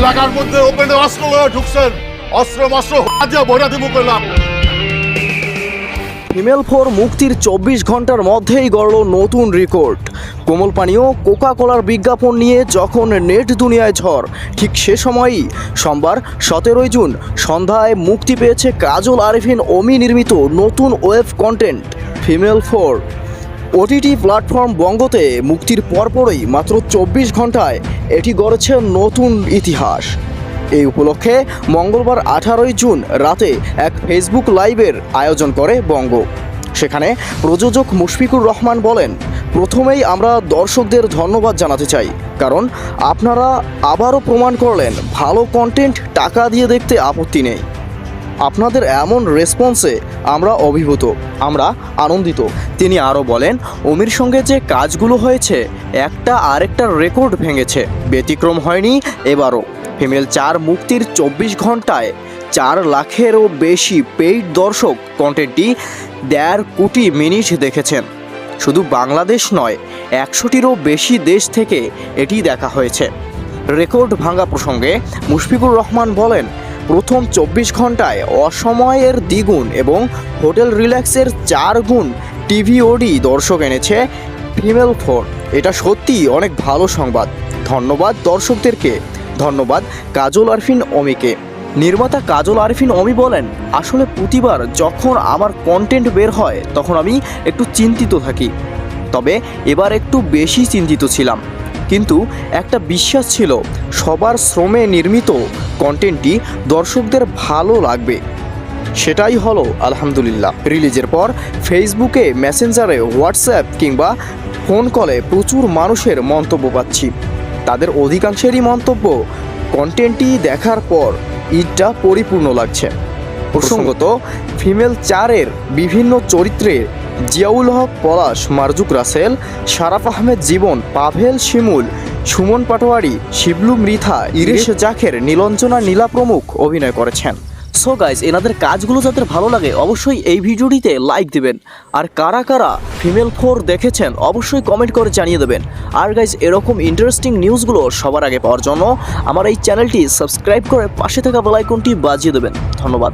এলাকার মধ্যে ওপেনে অস্ত্র লয়ে ঢুকছেন। অস্ত্র মস্ত্র হাজিয়া ভরা দিব করলাম ফিমেল ফোর মুক্তির চব্বিশ ঘণ্টার মধ্যেই গড়ল নতুন রেকর্ড কোমল পানীয় কোকা কোলার বিজ্ঞাপন নিয়ে যখন নেট দুনিয়ায় ঝড়, ঠিক সে সময়ই সোমবার সতেরোই জুন সন্ধ্যায় মুক্তি পেয়েছে কাজল আরিফিন অমি নির্মিত নতুন web content female four OTT platform বঙ্গতে মুক্তির পরপরই মাত্র চব্বিশ ঘন্টায় এটি গড়েছে নতুন ইতিহাস। এই উপলক্ষে মঙ্গলবার আঠারোই জুন রাতে এক ফেসবুক লাইভের আয়োজন করে বঙ্গ। সেখানে প্রযোজক মুশফিকুর রহমান বলেন, প্রথমেই আমরা দর্শকদের ধন্যবাদ জানাতে চাই, কারণ আপনারা আবারও প্রমাণ করলেন, ভালো কন্টেন্ট টাকা দিয়ে দেখতে আপত্তি নেই। আপনাদের এমন রেসপন্সে আমরা অভিভূত, আমরা আনন্দিত। তিনি আরও বলেন, অমির সঙ্গে যে কাজগুলো হয়েছে, একটা আরেকটার রেকর্ড ভেঙেছে, ব্যতিক্রম হয়নি এবারও। ফিমেল চার মুক্তির চব্বিশ ঘন্টায় চার লাখেরও বেশি পেইড দর্শক কন্টেন্টটি দেড় কোটি মিনিট দেখেছেন। শুধু বাংলাদেশ নয়, একশোটিরও বেশি দেশ থেকে এটি দেখা হয়েছে। রেকর্ড ভাঙা প্রসঙ্গে মুশফিকুর রহমান বলেন প্রথম চব্বিশ ঘন্টায় অসময়ের দ্বিগুণ এবং হোটেল রিল্যাক্সের চার গুণ টিভিওডি দর্শক এনেছে ফিমেল ফোর। এটা সত্যিই অনেক ভালো সংবাদ। ধন্যবাদ দর্শকদেরকে। ধন্যবাদ কাজল আরফিন অমিকে। নির্মাতা কাজল আরফিন অমি বলেন, আসলে প্রতিবার যখন আমার কন্টেন্ট বের হয়, তখন আমি একটু চিন্তিত থাকি। তবে এবার একটু বেশি চিন্তিত ছিলাম। কিন্তু একটা বিশ্বাস ছিল, সবার শ্রমে নির্মিত কন্টেন্টটি দর্শকদের ভালো লাগবে। সেটাই হলো, আলহামদুলিল্লাহ। রিলিজের পর ফেসবুকে মেসেঞ্জারে হোয়াটসঅ্যাপ কিংবা ফোন কলে প্রচুর মানুষের মন্তব্য পাচ্ছি। তাদের অধিকাংশেরই মন্তব্য কন্টেন্টটি দেখার পর ঈদটা পরিপূর্ণ লাগছে। প্রসঙ্গত ফিমেল চারের বিভিন্ন চরিত্রে জিয়াউল হক পলাশ মারজুক রাসেল শারাফ আহমেদ জীবন পাভেল শিমুল সুমন পাটোয়ারি শিবলু মৃথা ইরেশ জাখের নীলঞ্জনা নীলা প্রমুখ অভিনয় করেছেন। সো গাইজ এনাদের কাজগুলো যাদের ভালো লাগে অবশ্যই এই ভিডিওটিতে লাইক দিবেন। আর কারা কারা ফিমেল ফোর দেখেছেন অবশ্যই কমেন্ট করে জানিয়ে দেবেন। আর গাইজ এরকম ইন্টারেস্টিং নিউজগুলো সবার আগে পাওয়ার জন্য আমার এই চ্যানেলটি সাবস্ক্রাইব করে পাশে থাকা বেলাইকনটি বাজিয়ে দেবেন। ধন্যবাদ।